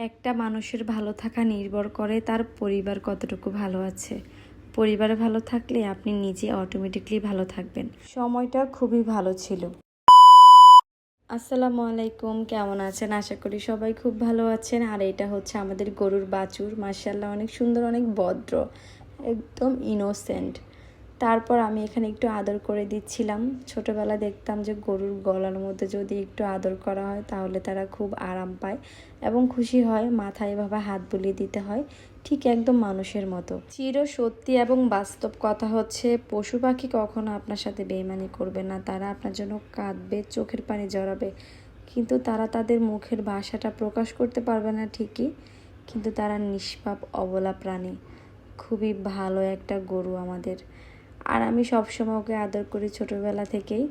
একটা মানুষের ভালো থাকা নির্ভর করে তার পরিবার কতটুকু ভালো আছে। পরিবার ভালো থাকলে আপনি নিজে অটোমেটিকলি ভালো থাকবেন। সময়টা খুবই ভালো ছিল। আসসালামু আলাইকুম, কেমন আছেন? আশা করি সবাই খুব ভালো আছেন। আর এটা হচ্ছে আমাদের গরুর বাছুর। মার্শাল্লাহ অনেক সুন্দর, অনেক ভদ্র, একদম ইনোসেন্ট তারপর আমি এখানে একটু আদর করে দিচ্ছিলাম। ছোটবেলা দেখতাম যে গরুর গলার মধ্যে যদি একটু আদর করা হয় তাহলে তারা খুব আরাম পায় এবং খুশি হয়, মাথায় এভাবে হাত বুলিয়ে দিতে হয়। ঠিক একদম মানুষের মতো। চির সত্যি এবং বাস্তব কথা হচ্ছে, পশু পাখি কখনো আপনার সাথে বেইমানি করবে না। তারা আপনার জন্য কাঁদবে, চোখের পানি জড়াবে। কিন্তু তারা তাদের মুখের ভাষাটা প্রকাশ করতে পারবে না ঠিকই। কিন্তু তারা নিষ্পাপ, অবলা প্রাণী। খুবই ভালো একটা গরু আমাদের। আর আমি সবসময় ওকে আদর করি ছোটোবেলা থেকেই।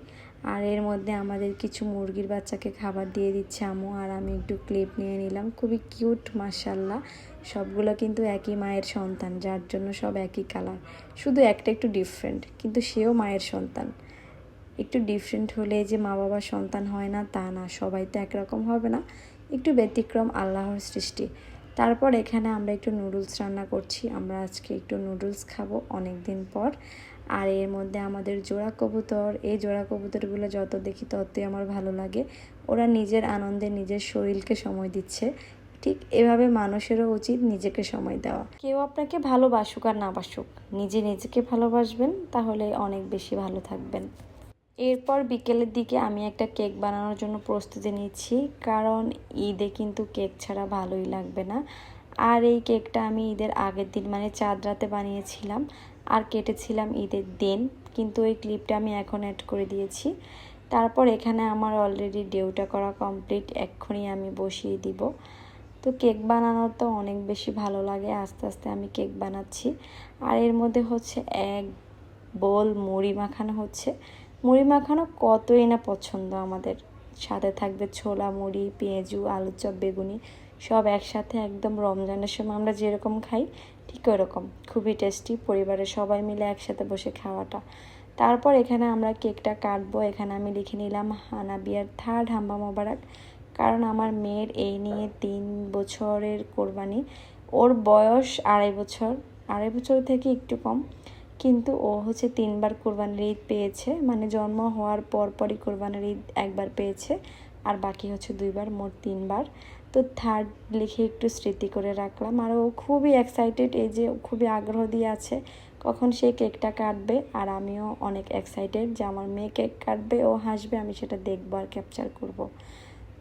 আর এর মধ্যে আমাদের কিছু মুরগির বাচ্চাকে খাবার দিয়ে দিচ্ছে আমু আর আমি একটু ক্লিপ নিয়ে নিলাম। খুবই কিউট মার্শাল্লাহ সবগুলো কিন্তু একই মায়ের সন্তান, যার জন্য সব একই কালার। শুধু একটা একটু ডিফারেন্ট কিন্তু সেও মায়ের সন্তান। একটু ডিফারেন্ট হলে যে মা বাবার সন্তান হয় না, তা না। সবাই তো একরকম হবে না। একটু ব্যতিক্রম, আল্লাহর সৃষ্টি। তারপর এখানে আমরা একটু নুডলস রান্না করছি। আমরা আজকে একটু নুডলস খাব অনেক দিন পর। আর এর মধ্যে আমাদের জোড়া কবুতর, এই জোড়া কবুতরগুলো যত দেখি ততই আমার ভালো লাগে। ওরা নিজের আনন্দে নিজের শরীরকে সময় দিচ্ছে। ঠিক এভাবে মানুষেরও উচিত নিজেকে সময় দেওয়া। কেউ আপনাকে ভালোবাসুক আর না বাসুক, নিজে নিজেকে ভালোবাসবেন, তাহলে অনেক বেশি ভালো থাকবেন। এরপর বিকেলের দিকে আমি একটা কেক বানানোর জন্য প্রস্তুতি নিচ্ছি, কারণ ঈদে কিন্তু কেক ছাড়া ভালোই লাগবে না। আর এই কেকটা আমি ঈদের আগের দিন মানে চাঁদ রাতে বানিয়েছিলাম আর কেটেছিলাম ঈদের দিন। কিন্তু এই ক্লিপটা আমি এখন অ্যাড করে দিয়েছি। তারপর এখানে আমার অলরেডি ডেউটা করা কমপ্লিট এক্ষুনি আমি বসিয়ে দিব। তো কেক বানানোর তো অনেক বেশি ভালো লাগে, আস্তে আস্তে আমি কেক বানাচ্ছি। আর এর মধ্যে হচ্ছে এক বোল মুড়ি মাখানো হচ্ছে। মুড়ি মাখানো কতই না পছন্দ আমাদের। সাথে থাকবে ছোলা মুড়ি, পেঁয়াজু আলুর চপ বেগুনি সব একসাথে একদম রমজানের সময় আমরা যেরকম খাই, ঠিক ওরকম। খুবই টেস্টি পরিবারের সবাই মিলে একসাথে বসে খাওয়াটা। তারপর এখানে আমরা কেকটা কাটবো। এখানে আমি লিখে নিলাম, হানাবিয়ার থার্ড হাম্বা মোবারক। কারণ আমার মেয়ের এই নিয়ে তিন বছরের কোরবানি। ওর বয়স আড়াই বছর। আড়াই বছর থেকে একটু কম। কিন্তু ও হচ্ছে তিনবার কোরবানির ঈদ পেয়েছে। মানে জন্ম হওয়ার পর পরই কোরবানির ঈদ একবার পেয়েছে। আর বাকি হচ্ছে দুইবার, মোট তিনবার। তো থার্ড লিখে একটু স্মৃতি করে রাখলাম। আর ও খুবই এক্সাইটেড এই যে খুবই আগ্রহ দিয়ে আছে কখন সে কেকটা কাটবে। আর আমিও অনেক এক্সাইটেড যে আমার মেয়ে কেক কাটবে, ও হাসবে, আমি সেটা দেখব আর ক্যাপচার করব।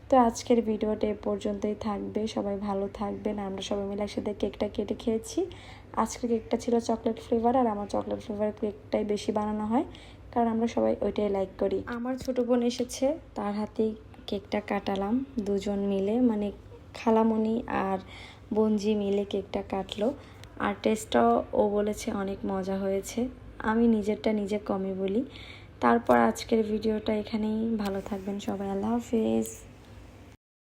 তো আজকের ভিডিওটা এ পর্যন্তই থাকবে। সবাই ভালো থাকবেন। আমরা সবাই মিলে একসাথে কেকটা কেটে খেয়েছি। আজকের কেকটা ছিল চকলেট ফ্লেভার আর আমার চকলেট ফ্লেভার কেকটাই বেশি বানানো হয়। কারণ আমরা সবাই ওইটাই লাইক করি। আমার ছোট বোন এসেছে, তার হাতেই কেকটা কাটালাম, দুজন মিলে মানে খালামণি আর বঞ্জি মিলে কেকটা কাটলো। আর টেস্টটাও ও বলেছে অনেক মজা হয়েছে। আমি নিজেরটা নিজে কমই বলি। তারপর আজকের ভিডিওটা এখানেই। ভালো থাকবেন সবাই। আল্লাহ হাফেজ।